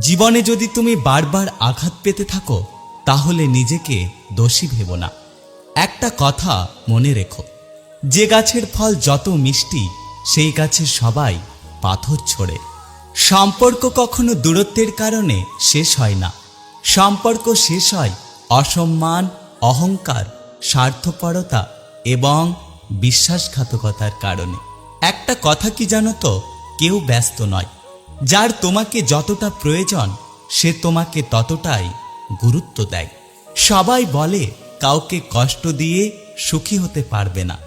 জীবনে যদি তুমি বারবার আঘাত পেতে থাকো, তাহলে নিজেকে দোষী ভেব না। একটা কথা মনে রেখো, যে গাছের ফল যত মিষ্টি, সেই গাছের সবাই পাথর ছোড়ে। সম্পর্ক কখনো দূরত্বের কারণে শেষ হয় না। সম্পর্ক শেষ হয় অসম্মান, অহংকার, স্বার্থপরতা এবং বিশ্বাসঘাতকতার কারণে। একটা কথা কি জানো তো? কেউ ব্যস্ত নয়। যার তোমাকে যতটা প্রয়োজন, সে তোমাকে ততটাই গুরুত্ব দেয়। সবাই বলে, কাউকে কষ্ট দিয়ে সুখী হতে পারবে না।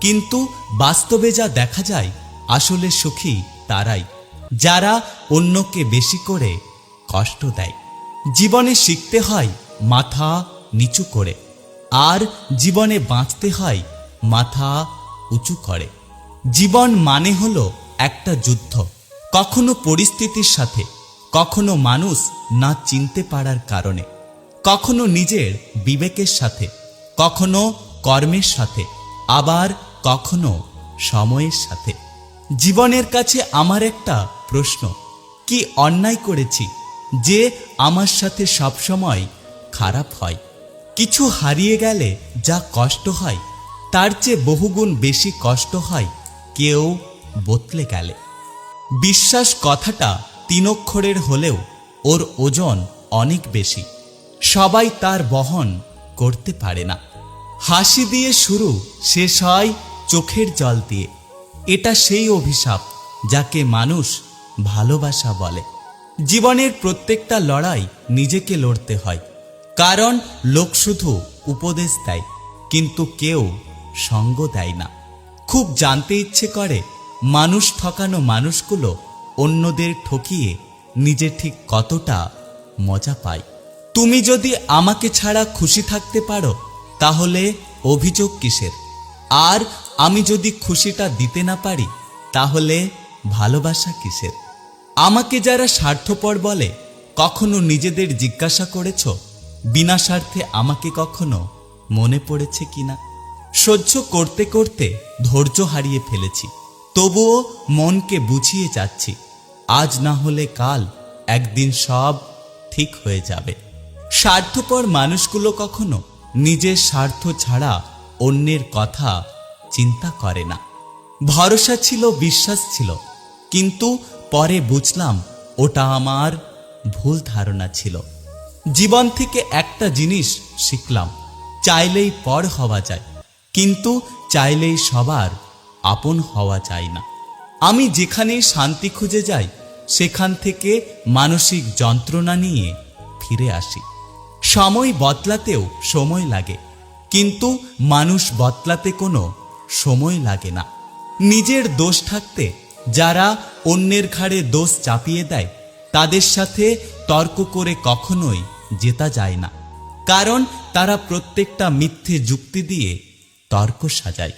কিন্তু বাস্তবে যা দেখা যায়, আসলে সুখী তারাই, যারা অন্যকে বেশি করে কষ্ট দেয়। জীবনে শিখতে হয়, মাথা নিচু করে। আর জীবনে বাঁচতে হয়, মাথা উঁচু করে। জীবন মানে হলো একটা যুদ্ধ। কখনো পরিস্থিতির সাথে, কখনো মানুষ না চিনতে পারার কারণে, কখনো নিজের বিবেকের সাথে, কখনো কর্মের সাথে, আবার কখনো সময়ের সাথে। জীবনের কাছে আমার একটা প্রশ্ন, কি অন্যায় করেছি যে আমার সাথে সবসময় খারাপ হয়? কিছু হারিয়ে গেলে যা কষ্ট হয়, তার চেয়ে বহুগুণ বেশি কষ্ট হয় কেউ বদলে গেলে। বিশ্বাস কথাটা তিন অক্ষরের হলেও ওর ওজন অনেক বেশি। সবাই তার বহন করতে পারে না। হাসি দিয়ে শুরু শেষ হয় চোখের জল দিয়ে। এটা সেই অভিশাপ যাকে মানুষ ভালোবাসা বলে। জীবনের প্রত্যেকটা লড়াই নিজেকে লড়তে হয়। কারণ লোক শুধু উপদেশ দেয়, কিন্তু কেউ সঙ্গ দেয় না। খুব জানতে ইচ্ছে করে মানুষ ঠকানো মানুষগুলো অন্যদের ঠকিয়ে নিজে ঠিক কতটা মজা পায়। তুমি যদি আমাকে ছাড়া খুশি থাকতে পারো, তাহলে অভিযোগ কিসের? আর আমি যদি খুশিটা দিতে না পারি, তাহলে ভালোবাসা কিসের? আমাকে যারা স্বার্থপর বলে, কখনো নিজেদের জিজ্ঞাসা করেছ? বিনা স্বার্থে আমাকে কখনো মনে পড়েছে কিনা? সহ্য করতে করতে ধৈর্য হারিয়ে ফেলেছি। তবুও মনকে বুঝিয়ে যাচ্ছি, আজ না হলে কাল একদিন সব ঠিক হয়ে যাবে। স্বার্থপর মানুষগুলো কখনো নিজের স্বার্থ ছাড়া অন্যের কথা চিন্তা করে না। ভরসা ছিল, বিশ্বাস ছিল, কিন্তু পরে বুঝলাম ওটা আমার ভুল ধারণা ছিল। জীবন থেকে একটা জিনিস শিখলাম, চাইলেই পর হওয়া যায়, কিন্তু চাইলেই সবার আপন হওয়া যায় না। আমি যেখানে শান্তি খুঁজে যাই, সেখান থেকে মানসিক যন্ত্রণা নিয়ে ফিরে আসি। সময় বদলাতেও সময় লাগে, কিন্তু মানুষ বদলাতে কোনো সময় লাগে না। নিজের দোষ থাকতে যারা অন্যের ঘাড়ে দোষ চাপিয়ে দেয়, তাদের সাথে তর্ক করে কখনোই জেতা যায় না। কারণ তারা প্রত্যেকটা মিথ্যে যুক্তি দিয়ে তর্ক সাজায়।